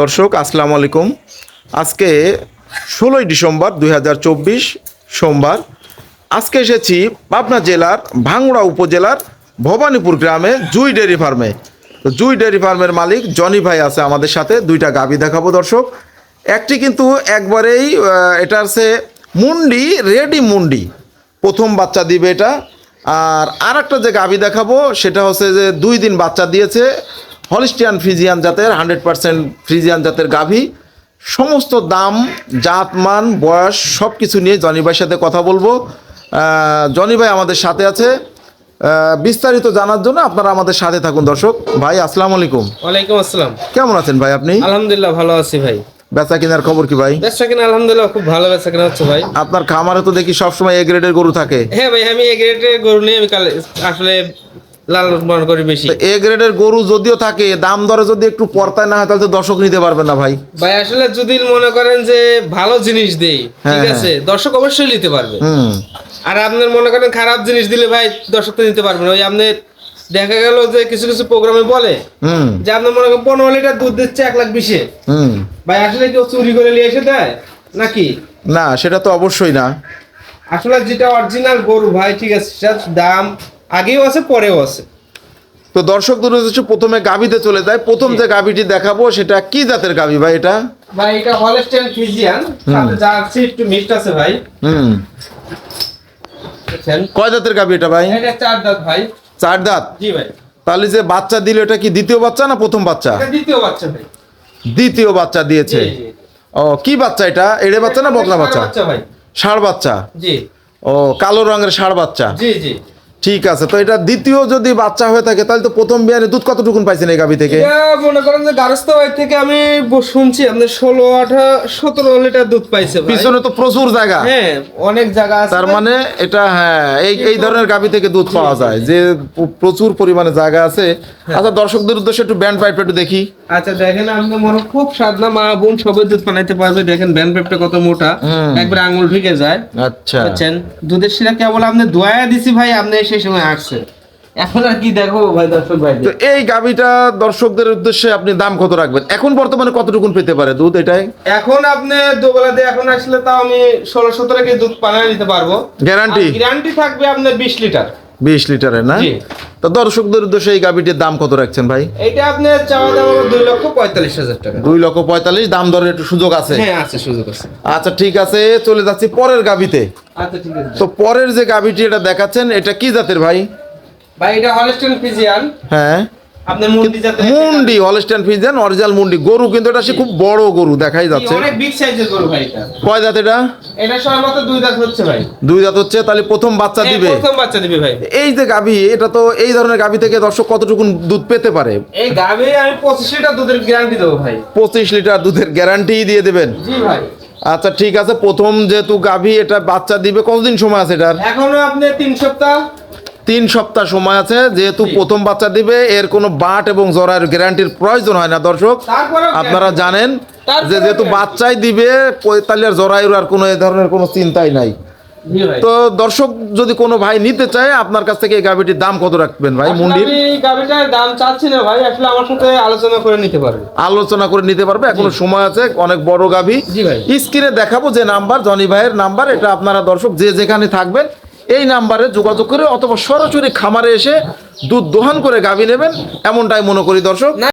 দর্শক, আসসালামু আলাইকুম। আজকে ষোলোই ডিসেম্বর দুই হাজার চব্বিশ সোমবার। আজকে এসেছি পাবনা জেলার ভাঙড়া উপজেলার ভবানীপুর গ্রামে জুই ডেয়ারি ফার্মে। তো জুই ডেয়ারি ফার্মের মালিক জনি ভাই আছে আমাদের সাথে, দুইটা গাভি দেখাবো দর্শক। একটি কিন্তু একবারেই এটা আছে মুন্ডি, রেডি মুন্ডি। প্রথম বাচ্চা দিবে এটা। আর আর একটা যে গাভি দেখাবো, সেটা হচ্ছে যে দুই দিন বাচ্চা দিয়েছে হলিস্টিয়ান ফ্রিজিয়ান জাতের হান্ড্রেড পার্সেন্ট ফ্রিজিয়ান জাতের গাভি। সমস্ত দাম জাত মান বয়স সব কিছু নিয়ে জনি ভাইয়ের সাথে কথা বলব। জনি ভাই আমাদের সাথে আছে। বিস্তারিত জানার জন্য আপনারা আমাদের সাথে থাকুন দর্শক। ভাই আসসালামু আলাইকুম। ওয়ালাইকুম আসসালাম। কেমন আছেন ভাই আপনি? আলহামদুলিল্লাহ ভালো আছি ভাই। বেচা কেনার খবর কি ভাই? বেচা কিনা আলহামদুলিল্লাহ খুব ভালো বেচা কিনা হচ্ছে ভাই। আপনার খামারে তো দেখি সবসময় এ গ্রেডের গরু থাকে। হ্যাঁ ভাই আমি এই গ্রেডের গরু নিয়ে আমি কাল আসলে লাল মনে করি বেশি। এ গ্রেডের গরু যদিও থাকে দাম দরে যদি একটু পর্তায় না হয় তাহলে তো দর্শক নিতে পারবে না ভাই। ভাই আসলে যদি মনে করেন যে ভালো জিনিস দেই হ্যাঁ, ঠিক আছে? দর্শক অবশ্যই নিতে পারবে। আর আপনার মনে করেন খারাপ জিনিস দিলে ভাই দর্শক তো নিতে পারবে না। ওই আপনি দেখা গেল যে কিছু কিছু প্রোগ্রামে বলে হুম। যে আপনার মনে করেন পনেরো লিটার দুধ দিচ্ছে এক লাখ বিশে। হুম। ভাই আসলে কেউ চুরি করে নিয়ে এসে দেয়? নাকি? না সেটা তো অবশ্যই না। আসলে যেটা অরিজিনাল গরু ভাই ঠিক আছে সেটার দাম আগেও আছে পরেও আছে। তো দর্শক দূর হচ্ছে প্রথমে গাভিতে চলে যায়। প্রথম যে গাভিটি দেখাবো সেটা কি জাতের গাভি ভাই এটা? ভাই এটা সাথে যা আছে একটু মিক্সড আছে ভাই। হুম। কয় জাতের গাভি এটা ভাই? এটা চার দাঁত ভাই। চার দাঁত? জি ভাই। তাহলে যে বাচ্চা দিল এটা কি দ্বিতীয় বাচ্চা না প্রথম বাচ্চা? এটা দ্বিতীয় বাচ্চা ভাই। দ্বিতীয় বাচ্চা দিয়েছে। জি, জি। ও কি বাচ্চা এটা? এড়ে বাচ্চা না বকনা বাচ্চা? বাচ্চা ভাই। ষাড় বাচ্চা? জি। ও কালো রঙের ষাড় বাচ্চা? জি জি। ঠিক আছে তো এটা দ্বিতীয় যদি বাচ্চা হয়ে থাকে তাহলে তো প্রথম বিয়ানে দুধ কতটুকু পাইছেন এই গাভি থেকে? মনে করেন যে গারস্থ ভাই থেকে আমি শুনছি আপনি ষোলো আঠারো সতেরো লিটার দুধ পাইছে পিছনে তো প্রচুর জায়গা। হ্যাঁ অনেক জায়গা আছে। তার মানে এটা হ্যাঁ এই এই ধরনের গাভি থেকে দুধ পাওয়া যায়। যে প্রচুর পরিমাণে জায়গা আছে আচ্ছা দর্শকদের উদ্দেশ্যে একটু ব্যান্ড পাইপ একটু দেখি। আচ্ছা দেখেন আপনি মনে খুব সাধনা মা বোন সবাই দুধ বানাইতে পারবে। দেখেন ব্যান পেপটা কত মোটা। একবার আঙুল ঢুকে যায়। আচ্ছা। বুঝছেন? দুধের শিরা কেবল আপনি দোয়া দিছি ভাই আপনি সেই সময় আসছে। এখন আর কি দেখো ভাই দর্শক ভাই। তো এই গাভিটা দর্শকদের উদ্দেশ্যে আপনি দাম কত রাখবেন? এখন বর্তমানে কতটুকু পেতে পারে দুধ এটাই? এখন আপনি দোবেলা দিয়ে এখন আসলে তাও আমি ষোলো সতেরো কেজি দুধ বানিয়ে দিতে পারব। গ্যারান্টি গ্যারান্টি থাকবে আপনার বিশ লিটার। বিশ লিটারের না? তো দর্শকদের উদ্দেশ্যে এই গাভিটির দাম কত রাখছেন ভাই? এটা আপনার চাওয়া দাম হলো দুই লক্ষ পঁয়তাল্লিশ হাজার টাকা। দুই লক্ষ পঁয়তাল্লিশ দাম দরের একটু সুযোগ আছে? হ্যাঁ আছে সুযোগ আছে। আচ্ছা ঠিক আছে চলে যাচ্ছি পরের গাভিতে। আচ্ছা ঠিক আছে। তো পরের যে গাভিটি এটা দেখাচ্ছেন এটা কি জাতের ভাই? ভাই এটা হলস্টেন ফ্রিজিয়ান হ্যাঁ। মুন্ডি হলস্টাইন ফিজিয়ান অরিজিনাল মুন্ডি। গরু কিন্তু এটা সে খুব বড় গরু দেখাই যাচ্ছে। অনেক বিগ সাইজের গরু ভাই এটা। কয় দাঁত এটা? এটা দুই দাঁত হচ্ছে ভাই। দুই দাঁত হচ্ছে তাহলে প্রথম বাচ্চা দিবে। প্রথম বাচ্চা দিবে ভাই। এই যে গাভী এটা তো এই ধরনের গাভী থেকে দর্শক কতটুকুন দুধ পেতে পারে? এই গাভী আমি পঁচিশ লিটার দুধের গ্যারান্টি দেবো ভাই। পঁচিশ লিটার দুধের গ্যারান্টি দিয়ে দেবেন? জি ভাই। আচ্ছা ঠিক আছে প্রথম যেহেতু গাভী এটা বাচ্চা দিবে কতদিন সময় আছে এটার? এখনও আপনি তিন সপ্তাহ। তিন সপ্তাহ সময় আছে যেহেতু প্রথম বাচ্চা দিবে এর কোনো বাট এবং জরায়ের গ্যারান্টির প্রয়োজন হয় না দর্শক। আপনারা জানেন যে যেহেতু বাচ্চাই দিবে তাহলে আর জরায়ুর আর কোনো এ ধরনের কোনো চিন্তাই নাই। তো দর্শক যদি কোনো ভাই নিতে চায় আপনার কাছ থেকে এই গাভিটির দাম কত রাখবেন ভাই মুন্ডির? এই গাভীটার দাম চাচ্ছি না ভাই আসলে আমার সাথে আলোচনা করে নিতে পারবে। আলোচনা করে নিতে পারবে এখনও সময় আছে অনেক বড় গাভি। জি ভাই। স্ক্রিনে দেখাবো যে নাম্বার জনি ভাইয়ের নাম্বার এটা আপনারা দর্শক যে যেখানে থাকবেন এই নাম্বারে যোগাযোগ করে অথবা সরাসরি খামারে এসে দুধ দোহান করে গাভী নেবেন, এমনটাই মনে করি দর্শক।